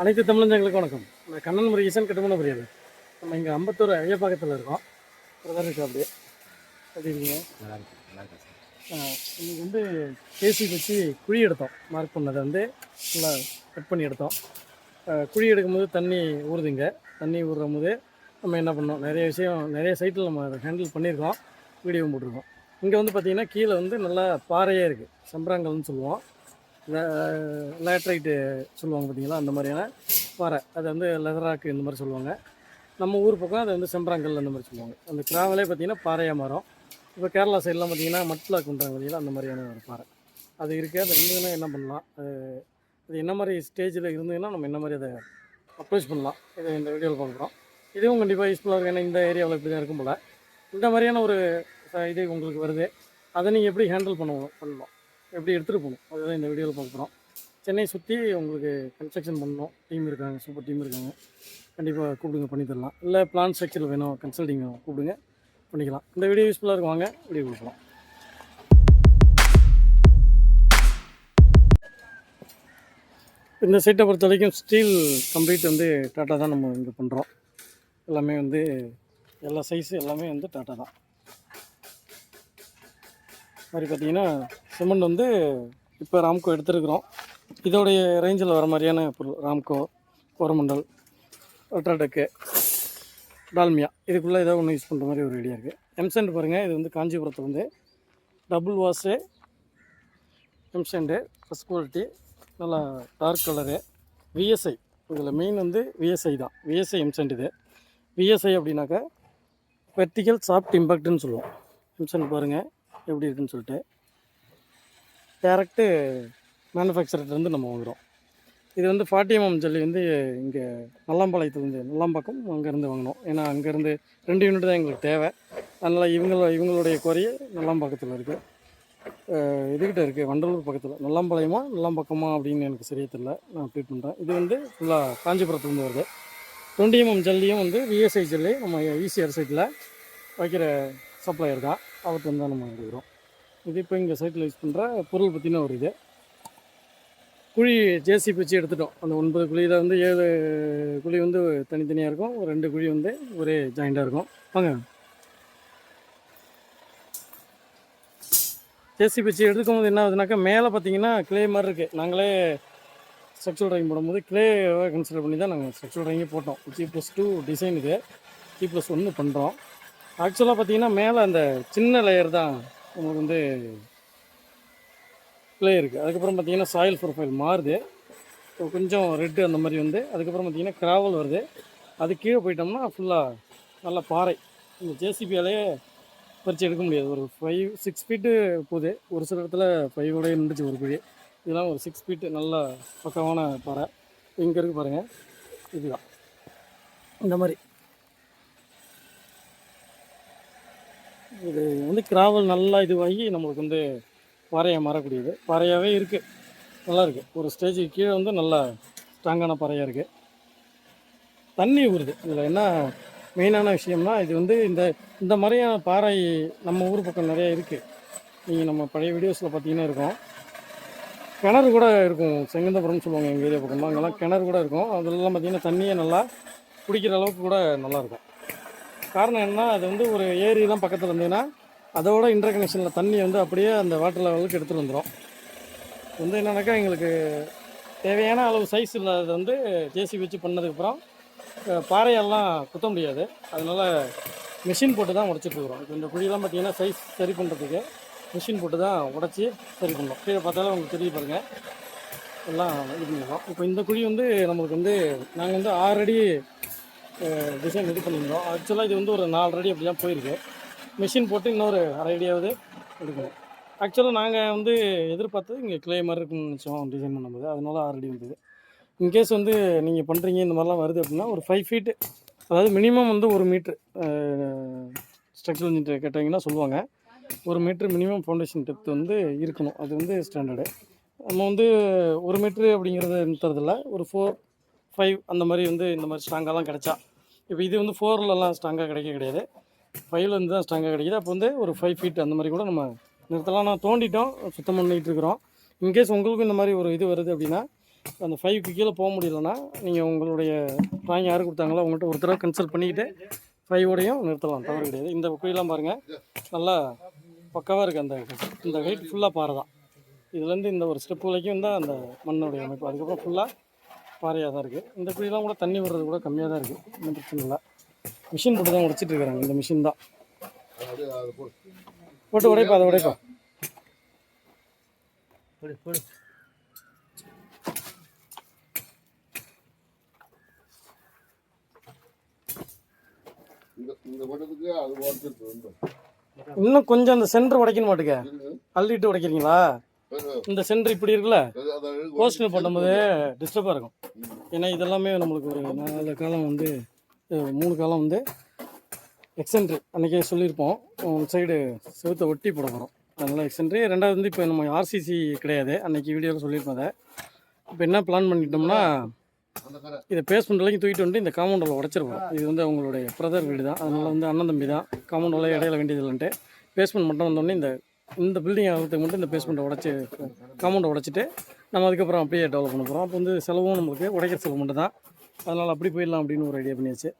அனைத்து தமிழஞ்சங்களுக்கு வணக்கம். நான் கண்ணன் முருகேசன் கட்டுமண புரியாது. நம்ம இங்கே அம்பத்தூர் ஐயப்பாக்கத்தில் இருக்கோம். பிரதர் இருக்கு அப்படியே. எப்படி இருக்கீங்க? ஆஹ் இன்னைக்கு வந்து கேசி வச்சு குழி எடுத்தோம். மார்க் பண்ணதை வந்து நல்லா கட் பண்ணி எடுத்தோம். குழி எடுக்கும்போது தண்ணி ஊறுதுங்க தண்ணி ஊறுற போது நம்ம என்ன பண்ணோம்? நிறைய விஷயம் நிறைய சைட்டில் நம்ம அதை ஹேண்டில் பண்ணியிருக்கோம். வீடியோ போட்டிருக்கோம். இங்கே வந்து பார்த்திங்கன்னா கீழே வந்து நல்லா பாறையாக இருக்குது சம்பராங்கல்னு சொல்லுவோம். லேட்ரைட்டு சொல்லுவாங்க பார்த்தீங்களா அந்த மாதிரியான பாறை. அது வந்து லெதராக்கு இந்த மாதிரி சொல்லுவாங்க. நம்ம ஊர் பக்கம் அது வந்து செம்பராங்கல் அந்த மாதிரி சொல்லுவாங்க. அந்த கிராமலே பார்த்தீங்கன்னா பாறையாக மரம் இப்போ கேரளா சைட்லாம் பார்த்தீங்கன்னா மட்லா பண்ணுறாங்க பார்த்தீங்களா அந்த மாதிரியான ஒரு பாறை. அது இருக்குது அது இருந்ததுன்னா என்ன பண்ணலாம்? அது அது என்ன மாதிரி ஸ்டேஜில் இருந்ததுன்னா நம்ம என்ன மாதிரி அதை அப்ரோச் பண்ணலாம்? இதை இந்த வீடியோவில் பார்க்குறோம். இதுவும் கண்டிப்பாக யூஸ்ஃபுல்லாக இருக்கும். ஏன்னா இந்த ஏரியாவில் இப்படி தான் இருக்கும் போல். இந்த மாதிரியான ஒரு இது உங்களுக்கு வருது. அதை நீங்கள் எப்படி ஹேண்டில் பண்ணுவோம் பண்ணலாம் எப்படி எடுத்துகிட்டு போகணும்? அதுதான் இந்த வீடியோவில் பார்க்க போகிறோம் சென்னை சுற்றி உங்களுக்கு கன்ஸ்ட்ரக்ஷன் பண்ணணும். டீம் இருக்காங்க சூப்பர் டீம் இருக்காங்க. கண்டிப்பாக கூப்பிடுங்க பண்ணித்தரலாம் இல்லை பிளான் ஸ்ட்ரக்சர் வேணும் கன்சல்டிங் வேணும் கூப்பிடுங்க பண்ணிக்கலாம். இந்த வீடியோ யூஸ்ஃபுல்லாக இருக்கும். வாங்க வீடியோ கொடுக்கலாம் இந்த சைட்டை பொறுத்த வரைக்கும் ஸ்டீல் கம்ப்ளீட் வந்து டாட்டா தான் நம்ம இங்கே பண்ணுறோம் எல்லாமே வந்து எல்லா சைஸு எல்லாமே வந்து டாட்டா தான். மாதிரி பார்த்தீங்கன்னா சிமெண்ட் வந்து இப்போ ராம்கோ எடுத்துருக்குறோம். இதோடைய ரேஞ்சில் வர மாதிரியான பொருள் ராம்கோ கோரமண்டல் அல்ட்ராடெக்கு டால்மியா. இதுக்குள்ளே ஏதோ ஒன்று யூஸ் பண்ணுற மாதிரி ஒரு ஐடியா இருக்குது எம்சென்ட் பாருங்கள் இது வந்து காஞ்சிபுரத்தில் வந்து double wash M sand first quality நல்லா டார்க் கலரு விஎஸ்ஐ இதில் மெயின் வந்து விஎஸ்ஐ தான். விஎஸ்ஐ எம்சென்ட் இது. விஎஸ்ஐ அப்படின்னாக்கா வெர்டிக்கல் சாஃப்ட் இம்பேக்ட்னு சொல்லுவோம். எம்சென்ட் பாருங்கள் எப்படி இருக்குன்னு சொல்லிட்டு. டேரெக்டு மேனுஃபேக்சர்கிட்டருந்து நம்ம வாங்குகிறோம் இது வந்து ஃபார்ட்டி எம்எம் ஜல்லி வந்து இங்கே நல்லாம்பாளையத்துலேருந்து நல்லாம்பாக்கம் அங்கேருந்து வாங்கினோம். ஏன்னா அங்கேருந்து ரெண்டு யூனிட் தான் எங்களுக்கு தேவை. அதனால் இவங்கள இவங்களுடைய குறைய நல்லாம்பாக்கத்தில் இருக்குது இதுகிட்ட இருக்குது வண்டலூர் பக்கத்தில். நல்லாம்பாளையமா நல்லாம்பாக்கமா அப்படின்னு எனக்கு சரியா தெரியல. நான் அப்டேட் பண்ணுறேன் இது வந்து ஃபுல்லாக காஞ்சிபுரத்துலேருந்து வருது. டுவெண்ட்டி எம்எம் ஜல்லியும் வந்து விஎஸ்ஐ ஜல்லி நம்ம ஈசிஆர் சைட்டில் வைக்கிற சப்ளையர் தான். அவர்கிட்ட தான் நம்ம எடுக்கிறோம் இது இப்போ இங்கே சைட்டில் யூஸ் பண்ணுற பொருள் பற்றின ஒரு இது. குழி ஜேசிபி வச்சு எடுத்துட்டோம். அந்த ஒன்பது குழியில் வந்து ஏழு குழி வந்து தனித்தனியாக இருக்கும். ஒரு ரெண்டு குழி வந்து ஒரே ஜாயிண்டாக இருக்கும். வாங்க. ஜேசிபி வச்சு எடுக்கும் போது என்ன ஆகுதுனாக்கா மேலே பார்த்தீங்கன்னா கிளே மாதிரி இருக்குது நாங்களே ஸ்ட்ரக்சர் ட்ரைங் போடும்போது கிளேவை கன்சிடர் பண்ணி தான் நாங்கள் ஸ்ட்ரக்சர் ட்ரைங்கே போட்டோம். ஜி ப்ளஸ் டூ டிசைன் இது. ஜி ப்ளஸ் ஒன்று பண்ணுறோம் ஆக்சுவலாக பார்த்தீங்கன்னா மேலே அந்த சின்ன லேயர் தான் நமக்கு வந்து ப்ளே இருக்குது அதுக்கப்புறம் பார்த்திங்கன்னா சாயில் ப்ரொஃபைல் மாறுது. ஸோ கொஞ்சம் ரெட்டு அந்த மாதிரி வந்து அதுக்கப்புறம் பார்த்திங்கன்னா கிராவல் வருது. அது கீழே போயிட்டோம்னா ஃபுல்லாக நல்ல பாறை. இந்த ஜேசிபியாலேயே பறித்து எடுக்க முடியாது. ஒரு ஃபைவ் சிக்ஸ் ஃபீட்டு போகுது. ஒரு சில இடத்துல ஃபைவோடய நின்றுச்சு ஒரு குழி இதெல்லாம் ஒரு சிக்ஸ் ஃபீட்டு நல்ல பக்கமான பாறை. இங்கே இருக்குது பாருங்கள் இதுதான். இந்த மாதிரி. இது வந்து கிராவல் நல்லா இதுவாகி நம்மளுக்கு வந்து பாறையாக மாறக்கூடியது. பாறையாகவே இருக்குது நல்லா இருக்குது ஒரு ஸ்டேஜுக்கு கீழே வந்து நல்லா ஸ்ட்ராங்கான பாறையாக இருக்குது தண்ணி ஊறுது இதில் என்ன மெயினான விஷயம்னா இது வந்து இந்த இந்த மாதிரியான பாறை நம்ம ஊர் பக்கம் நிறையா இருக்குது நீங்கள் நம்ம பழைய வீடியோஸில் பார்த்தீங்கன்னா இருக்கும். கிணறு கூட இருக்கும். செங்கந்தபுரம்னு சொல்லுவாங்க எங்கள் ஏரியா பக்கமாக அங்கெல்லாம் கிணறு கூட இருக்கும். அதெல்லாம் பார்த்தீங்கன்னா தண்ணியே நல்லா குடிக்கிற அளவுக்கு கூட நல்லாயிருக்கும் காரணம் என்னன்னா அது வந்து ஒரு ஏரியெலாம் பக்கத்தில் இருந்ததுன்னா அதோட இன்டர் கனெக்ஷனில் தண்ணி வந்து அப்படியே அந்த வாட்டர் லெவலுக்கு எடுத்துகிட்டு வந்துடும் வந்து என்னென்னாக்கா எங்களுக்கு தேவையான அளவு சைஸ் இல்லாதது வந்து ஜேசிபி வச்சு பண்ணதுக்கப்புறம் பாறையெல்லாம் குத்த முடியாது. அதனால் மிஷின் போட்டு தான் உடச்சிட்ருக்குறோம் இப்போ இந்த குழியெல்லாம் பார்த்தீங்கன்னா சைஸ் சரி பண்ணுறதுக்கு மிஷின் போட்டு தான் உடச்சி சரி பண்ணோம். கீழே பார்த்தாலும் உங்களுக்கு தெரிய பாருங்கள் எல்லாம் இது பண்ணிடுறோம் இப்போ இந்த குழி வந்து நம்மளுக்கு வந்து நாங்கள் வந்து ஆறு அடி டிசைன் இது பண்ணியிருந்தோம். ஆக்சுவலாக இது வந்து ஒரு நாலு அடி அப்படி தான் போயிருக்கு. மிஷின் போட்டு இன்னொரு அரை அடியாவது எடுக்கணும். ஆக்சுவலாக நாங்கள் வந்து எதிர்பார்த்தது இங்கே கிளே மாதிரி இருக்குன்னு நினச்சோம் டிசைன் பண்ணும்போது. அதனால ஆறு அடி வந்தது. இன்கேஸ் வந்து நீங்கள் பண்ணுறீங்க இந்த மாதிரிலாம் வருது அப்படின்னா ஒரு ஃபைவ் ஃபீட்டு அதாவது மினிமம் வந்து ஒரு மீட்ரு ஸ்ட்ரக்சரல் இன்ஜினியர் கேட்டாங்கன்னா சொல்லுவாங்க. ஒரு மீட்ரு மினிமம் ஃபவுண்டேஷன் டெப்த் வந்து இருக்கணும். அது வந்து ஸ்டாண்டர்டு நம்ம வந்து ஒரு மீட்ரு அப்படிங்கிறது நிறுத்துறதில்ல. ஒரு ஃபோர் ஃபைவ் அந்த மாதிரி வந்து இந்த மாதிரி ஸ்ட்ராங்காலாம் கிடச்சா இப்போ இது வந்து ஃபோர்லலாம் ஸ்ட்ராங்காக கிடைக்க கிடையாது. ஃபைவ்ல இருந்து தான் ஸ்ட்ராங்காக கிடைக்குது. அப்போ வந்து ஒரு ஃபைவ் ஃபீட் அந்த மாதிரி கூட நம்ம நிறுத்தலாம். நான் தோண்டிட்டோம் சுத்தம் பண்ணிகிட்டு இருக்கிறோம் இன்கேஸ் உங்களுக்கும் இந்த மாதிரி ஒரு இது வருது அப்படின்னா அந்த ஃபைவ்க்கு கீழே போக முடியலன்னா நீங்கள் உங்களுடைய ட்ராயிங் யார் கொடுத்தாங்களோ அவங்கள்ட்ட ஒரு தடவை கன்சல்ட் பண்ணிக்கிட்டு ஃபைவோடையும் நிறுத்தலாம். தவறு கிடையாது. இந்த குயிலாம் பாருங்கள் நல்லா பக்காவாக இருக்குது அந்த இந்த ஹைட் ஃபுல்லாக பாறை தான். இதுலேருந்து இந்த ஒரு ஸ்டெப் வரைக்கும் தான் அந்த மண்ணுடைய அமைப்பு. அதுக்கப்புறம் ஃபுல்லாக பாறையாக தான் இருக்குது இந்த குழியெல்லாம் கூட தண்ணி விடுறது கூட கம்மியாக தான் இருக்குது ஒன்றும் பிரச்சனை இல்லை. மிஷின் போட்டு தான் உடைச்சிட்டு இருக்கிறாங்க இந்த மிஷின் தான். போட்டு உடைப்பா அதை உடைப்பா. போடு போடு. இந்த இந்த பட்டத்துக்கு அது உடச்சிருக்கு வந்து இன்னும் கொஞ்சம் அந்த சென்டர் உடைக்கணும் மாட்டுக்க. அள்ளிட்டு உடைக்கிறீங்களா? இந்த சென்டர் இப்படி இருக்குல்ல? போஸ்டில் பண்ணும்போது டிஸ்டர்பாக இருக்கும். ஏன்னா இதெல்லாமே நம்மளுக்கு ஒரு நாலு காலம் வந்து மூணு காலம் வந்து எக்ஸென்ட்ரு. அன்றைக்கே சொல்லியிருப்போம். சைடு செவத்தை ஒட்டி போட போகிறோம் அதனால் எக்ஸென்ட்ரி. ரெண்டாவது வந்து இப்போ நம்ம ஆர்சிசி கிடையாது. அன்றைக்கி வீடியோவில் சொல்லியிருப்போம் அதை. இப்போ என்ன பிளான் பண்ணிட்டோம்னா இதை பேஸ்மெண்ட் வரைக்கும் தூக்கிட்டு வந்து இந்த காம்பவுண்டில் உடச்சிருப்போம் இது வந்து அவங்களுடைய பிரதர் வீடு தான் அதனால் வந்து அண்ணன் தம்பி தான் காம்பவுண்டில் இடையில வேண்டியது இல்லைன்ட்டு. பேஸ்மெண்ட் மட்டும் வந்தோடனே இந்த இந்த பில்டிங் ஆகிறதுக்கு மட்டும் இந்த பேஸ்மெண்ட்டை உடச்சி காம்பவுண்டை உடச்சிட்டு நம்ம அதுக்கப்புறம் அப்படியே டெவலப் பண்ண போகிறோம் அப்போ வந்து செலவும் நம்மளுக்கு உடைக்கிற செலவு மட்டும் தான் அதனால் அப்படி போயிடலாம் அப்படின்னு ஒரு ஐடியா பண்ணியாச்சு.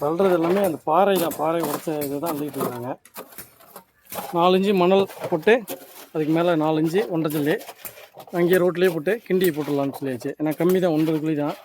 சொல்கிறது எல்லாமே அந்த பாறை தான். பாறை உடச்ச இது தான் அள்ளிட்டு இருக்காங்க நாலஞ்சு மணல் போட்டு அதுக்கு மேலே நாலஞ்சு ஒன்றரை ஜல்லி. அங்கேயே ரோட்லேயே போட்டு கிண்டி போட்டுடலாம்னு சொல்லியாச்சு. ஏன்னா கம்மி தான் ஒன்பது குழி தான்.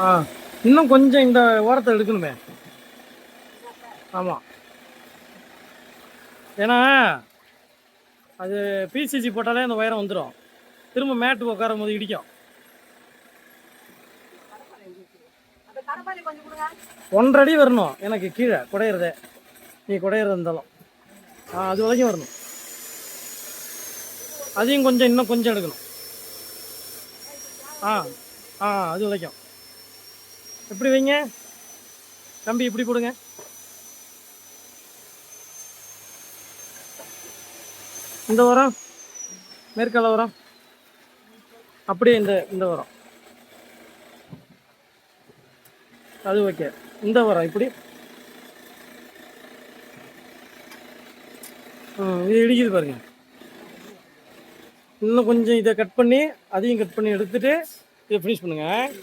ஆ இன்னும் கொஞ்சம் இந்த ஓரத்தை எடுக்கணுமே. ஆமாம் ஏன்னா அது பிசிசி போட்டாலே அந்த உயரம் வந்துடும் திரும்ப மேட்டு உட்காரும் போது இடிக்கும். ஒன்றடி வரணும். எனக்கு கீழே குடையிறதே. நீ குடையிறது இருந்தாலும். ஆ அது வரைக்கும் வரணும். அதையும் கொஞ்சம் இன்னும் கொஞ்சம் எடுக்கணும். ஆ ஆ அது வரைக்கும். எப்படி வைங்க? தம்பி இப்படி போடுங்க. இந்த உரம் மேற்கால உரம். அப்படியே இந்த இந்த உரம். அது ஓகே இந்த உரம் இப்படி. இது இடிக்குது பாருங்க. இன்னும் கொஞ்சம் இதை கட் பண்ணி அதையும் கட் பண்ணி எடுத்துட்டு இதை ஃபினிஷ் பண்ணுங்கள்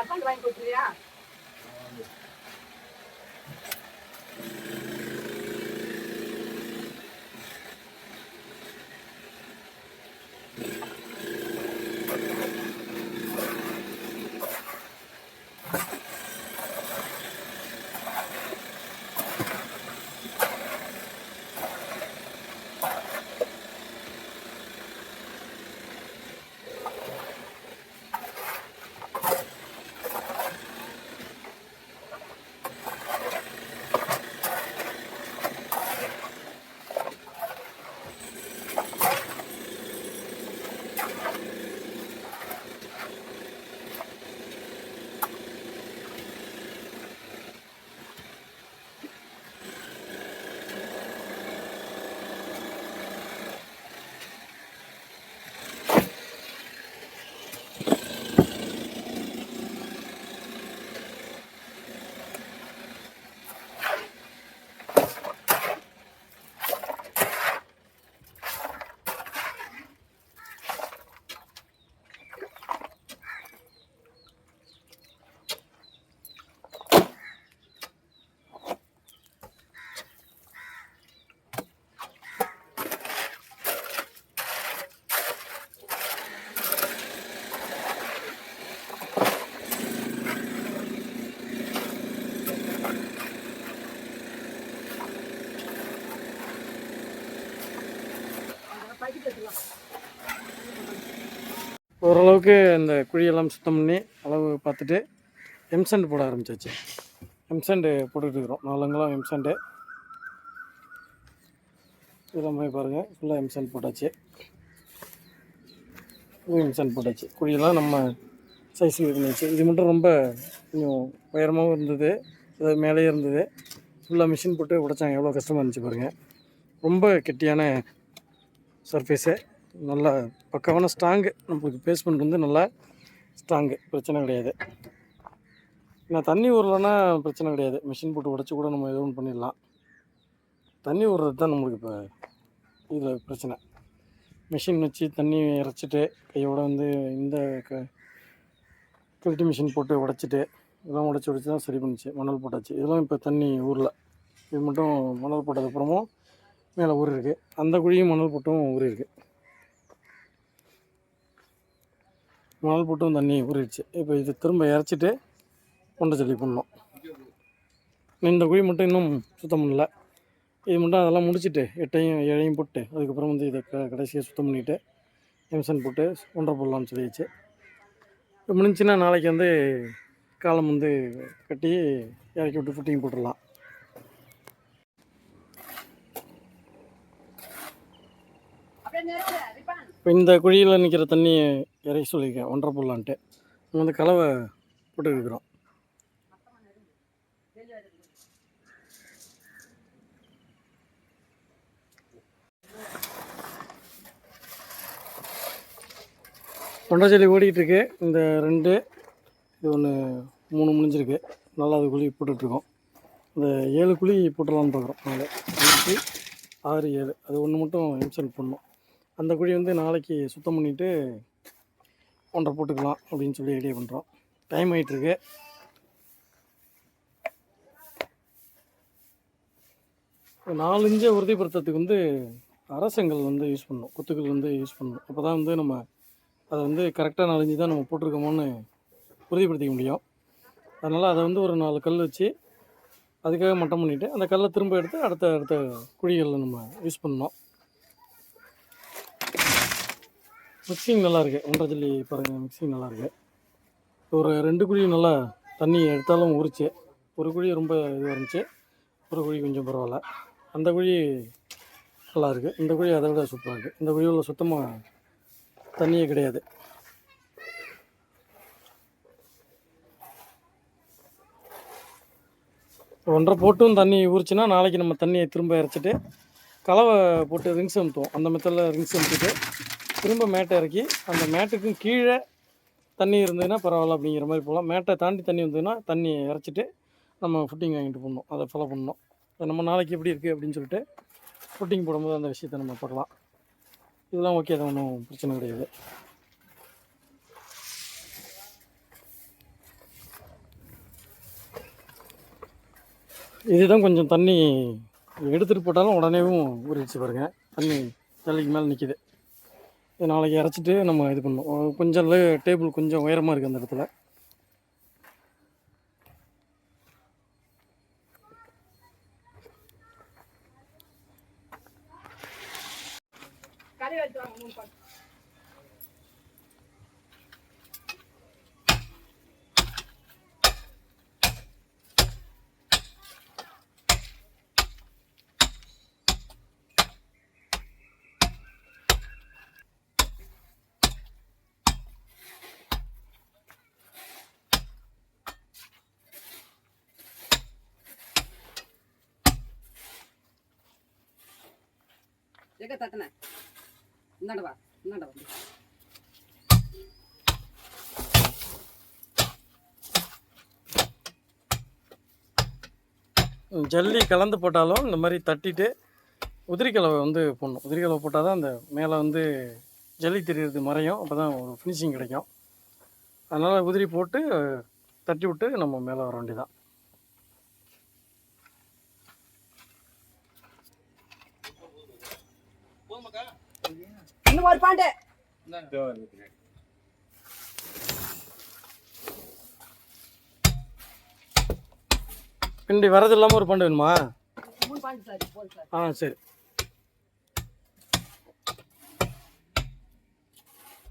அக்கௌண்ட் வாங்கி கொடுத்துருவியா ஓரளவுக்கு இந்த குழியெல்லாம் சுத்தம் பண்ணி அளவு பார்த்துட்டு எம்சண்ட் போட ஆரம்பிச்சாச்சு. எம்சண்டு போட்டுட்டு இருக்கிறோம். நாலங்கெல்லாம் எம்சண்டு இதில் மாதிரி பாருங்கள் ஃபுல்லாக எம்சண்ட் போட்டாச்சு. எம்சண்ட் போட்டாச்சு. குழியெல்லாம் நம்ம சைஸுக்கு இது பண்ணியாச்சு. இது மட்டும் ரொம்ப கொஞ்சம் உயரமாகவும் இருந்தது. அது மேலேயே இருந்தது. ஃபுல்லாக மிஷின் போட்டு உடைச்சாங்க. எவ்வளோ கஷ்டமாக இருந்துச்சு பாருங்கள் ரொம்ப கெட்டியான சர்ஃபேஸு நல்லா பக்காவான ஸ்ட்ராங்கு நம்மளுக்கு பேஸ்மெண்ட் வந்து நல்லா ஸ்ட்ராங்கு பிரச்சனை கிடையாது. ஏன்னா தண்ணி ஊறலைன்னா பிரச்சனை கிடையாது. மிஷின் போட்டு உடச்சி கூட நம்ம எதுவும் பண்ணிடலாம். தண்ணி ஊறுறது தான் நம்மளுக்கு இப்போ இதில் பிரச்சனை. மிஷின் வச்சு தண்ணி இறைச்சிட்டு கையோட வந்து இந்த க கில்ட்டி மிஷின் போட்டு உடச்சிட்டு இதெல்லாம் உடச்சி உடச்சி தான் சரி பண்ணிச்சு. மணல் போட்டாச்சு. இதெல்லாம் இப்போ தண்ணி ஊறல. இது மட்டும் மணல் போட்டதுக்கப்புறமும் மேலே ஊறிருக்கு அந்த குழியும் மணல் போட்டும் இருக்குது மணல் போட்டும் தண்ணி ஊறிடுச்சு இப்போ இது திரும்ப இறச்சிட்டு கொண்டை சொல்லி பண்ணோம் இந்த குழி மட்டும் இன்னும் சுத்தம் பண்ணல. இது மட்டும் அதெல்லாம் முடிச்சுட்டு எட்டையும் ஏழையும் போட்டு அதுக்கப்புறம் வந்து இதை க கடைசியாக சுத்தம் பண்ணிவிட்டு எம்சன் போட்டு ஒன்றரை போடலாம்னு சொல்லிடுச்சு இப்போ முடிஞ்சுன்னா நாளைக்கு வந்து காலம் வந்து கட்டி இறக்கி விட்டு ஃபுட்டிங் போட்டுடலாம் அப்படியே நேரம் ரிப்பான் இப்போ இந்த குழியில் நிற்கிற தண்ணியை இறக்கி சொல்லியிருக்கேன் ஒன்றரை போடலான்ட்டு நம்ம வந்து கலவை போட்டுருக்குறோம். இருக்கிறோம் செடி ஓடிக்கிட்டு இருக்கு இந்த ரெண்டு இது ஒன்று மூணு முடிஞ்சிருக்கு. நல்லா அது குழி போட்டுட்ருக்கோம். இந்த ஏழு குழி போட்டுடலான்னு பார்க்குறோம். நாலு அஞ்சு ஆறு ஏழு. அது ஒன்று மட்டும் இன்சல்ட் பண்ணோம் அந்த குழி வந்து நாளைக்கு சுத்தம் பண்ணிவிட்டு ஒன்றை போட்டுக்கலாம் அப்படின்னு சொல்லி ஐடியா பண்ணுறோம் டைம் ஆகிட்டுருக்கு நாலு உறுதிப்படுத்துறதுக்கு வந்து அரசங்கள் வந்து யூஸ் பண்ணணும். குத்துக்கள் வந்து யூஸ் பண்ணணும். அப்போ தான் வந்து நம்ம அதை வந்து கரெக்டாக நாலஞ்சு தான் நம்ம போட்டிருக்கோமோன்னு உறுதிப்படுத்திக்க முடியும். அதனால் அதை வந்து ஒரு நாலு கல் வச்சு அதுக்காக மட்டம் பண்ணிவிட்டு அந்த கல்லை திரும்ப எடுத்து அடுத்த அடுத்த குழிகளில் நம்ம யூஸ் பண்ணணும். மிக்சிங் நல்லா இருக்கு ஒன்றரை ஜல்லி பாருங்கள் மிக்சிங் நல்லா இருக்கு ஒரு ரெண்டு குழி நல்லா தண்ணி எடுத்தாலும் ஊறிச்சு. ஒரு குழி ரொம்ப இதுவாக இருந்துச்சு. ஒரு குழி கொஞ்சம் பரவாயில்ல. அந்த குழி நல்லா இருக்குது இந்த குழி அதை விட சூப்பராக இருக்குது இந்த குழியில் சுத்தமாக தண்ணியே கிடையாது. ஒன்றரை போட்டும் தண்ணி ஊறிச்சுன்னா நாளைக்கு நம்ம தண்ணியை திரும்ப இறச்சிட்டு கலவை போட்டு ரிங்ஸ் அமுத்துவோம். அந்த மெத்தடில் ரிங்ஸ் அமுத்திட்டு திரும்ப மேட்டை இறக்கி அந்த மேட்டுக்கும் கீழே தண்ணி இருந்ததுன்னா பரவாயில்ல அப்படிங்கிற மாதிரி போகலாம். மேட்டை தாண்டி தண்ணி வந்ததுன்னா தண்ணியை இறச்சிட்டு நம்ம ஃபுட்டிங் வாங்கிட்டு போடணும். அதை ஃபாலோ பண்ணணும். அது நம்ம நாளைக்கு எப்படி இருக்குது அப்படின்னு சொல்லிட்டு ஃபுட்டிங் போடும்போது அந்த விஷயத்தை நம்ம பார்க்கலாம். இதெல்லாம் ஓகே அது ஒன்றும் பிரச்சனை கிடையாது. இதுதான் கொஞ்சம் தண்ணி எடுத்துகிட்டு போட்டாலும் உடனேவும் ஊறிடுச்சு பாருங்கள் தண்ணி தலைக்கு மேலே நிற்கிது இது நாளைக்கு இறச்சிட்டு நம்ம இது பண்ணோம் கொஞ்சம் டேபிள் கொஞ்சம் உயரமாக இருக்குது அந்த இடத்துல. கறி எங்க ஜல்லி கலந்து போட்டாலும் இந்த மாதிரி தட்டிட்டு உதிரிக்கலவை வந்து போடணும். உதிரிக்கலவை போட்டால் தான் அந்த மேலே வந்து ஜல்லி தெரியறது மறையும். அப்போ தான் ஒரு ஃபினிஷிங் கிடைக்கும். அதனால் உதிரி போட்டு தட்டி விட்டு நம்ம மேலே வர வேண்டியதான் இன்னும் ஒரு பாண்டு பிண்டி வரது இல்லாமல் ஒரு பண்டு வேணுமா? மூணு பாண்டு சார் போதும் சார். ஆ சரி.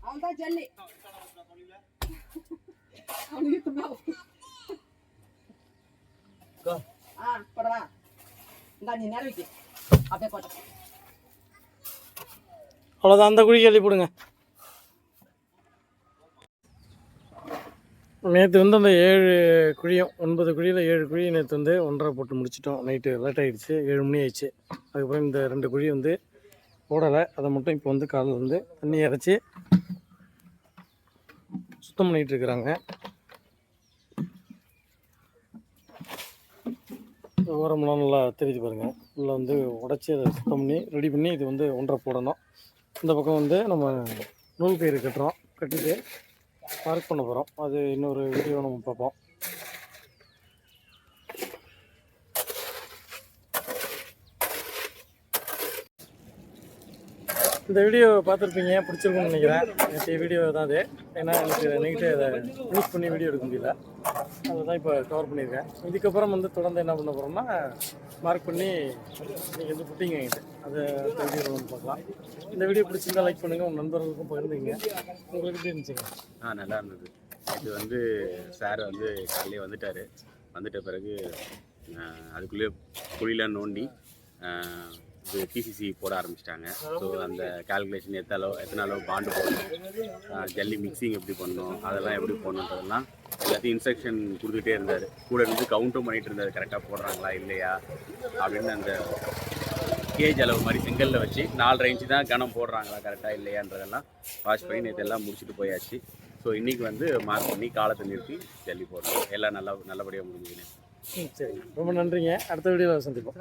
அவன் தான் ஜல்லி. ஆ போடவா. இந்தா நீ நிறவிக்கு அப்படியே போட்ட. அவ்வளோதான் அந்த குழி கழுவி போடுங்க. நேற்று வந்து அந்த ஏழு குழியும் ஒன்பது குழியில் ஏழு குழி நேற்று வந்து ஒன்றரை போட்டு முடிச்சிட்டோம். நைட்டு லேட் ஆகிடுச்சு ஏழு மணி ஆயிடுச்சு. அதுக்கப்புறம் இந்த ரெண்டு குழி வந்து போடலை. அதை மட்டும் இப்போ வந்து காலையில் வந்து தண்ணி இறச்சி சுத்தம் பண்ணிகிட்டு இருக்கிறாங்க. ஓரமெல்லாம் நல்லா தெரிஞ்சு பாருங்கள் உள்ளே வந்து உடச்சி அதை சுத்தம் பண்ணி ரெடி பண்ணி இது வந்து ஒன்றரை போடணும். இந்த பக்கம் வந்து நம்ம நூல் கயிறு கட்டுறோம். கட்டிட்டு மார்க் பண்ண போகிறோம் அது இன்னொரு வீடியோ நம்ம பார்ப்போம். இந்த வீடியோ பார்த்துருப்பீங்க பிடிச்சிருக்கும்னு நினைக்கிறேன். நேற்று வீடியோ தான் அது. ஏன்னா எனக்கு நைட்டு அதை யூஸ் பண்ணி வீடியோ எடுக்க முடியல. அதை தான் இப்போ கவர் பண்ணியிருக்கேன். இதுக்கப்புறம் வந்து தொடர்ந்து என்ன பண்ண போகிறோம்னா மார்க் பண்ணி நீங்கள் வந்து புட்டிங் வாங்கிட்டு அதை அந்த வீடியோவில் பார்க்கலாம். இந்த வீடியோ பிடிச்சிருந்தா லைக் பண்ணுங்கள் உங்கள் நண்பர்களுக்கும் பகிர்ந்தீங்க. உங்களுக்கு எப்படி இருந்துச்சுங்க? ஆ நல்லா இருந்தது. இது வந்து சார் வந்து காலையிலே வந்துட்டார். வந்துட்ட பிறகு அதுக்குள்ளேயே குழிலாம் நோண்டி இது பிசிசி போட ஆரம்பிச்சிட்டாங்க. ஸோ அந்த கால்குலேஷன் எத்தனை எத்தனை அளவு பாண்டு போடணும் ஜல்லி மிக்சிங் எப்படி பண்ணணும் அதெல்லாம் எப்படி போடணுன்றதெல்லாம் எல்லாத்தையும் இன்ஸ்ட்ரக்ஷன் கொடுத்துட்டே இருந்தார். கூட இருந்து கவுண்டும் பண்ணிகிட்டு இருந்தார் கரெக்டாக போடுறாங்களா இல்லையா அப்படின்னு அந்த கேஜ் அளவு மாதிரி செங்கலில் வச்சு நாலு ரேஞ்சு தான் கணம் போடுறாங்களா கரெக்டாக இல்லையான்றதெல்லாம் வாஷ் பண்ணி நேற்று எல்லாம் முடிச்சுட்டு போயாச்சு. ஸோ இன்றைக்கி வந்து மார்க் பண்ணி காலத்தை நிறுத்தி ஜல்லி போடுறோம். எல்லாம் நல்லா நல்லபடியாக முடிஞ்சுக்கினேன் சரி ரொம்ப நன்றிங்க. அடுத்த வீடியோவில் சந்திப்போம்.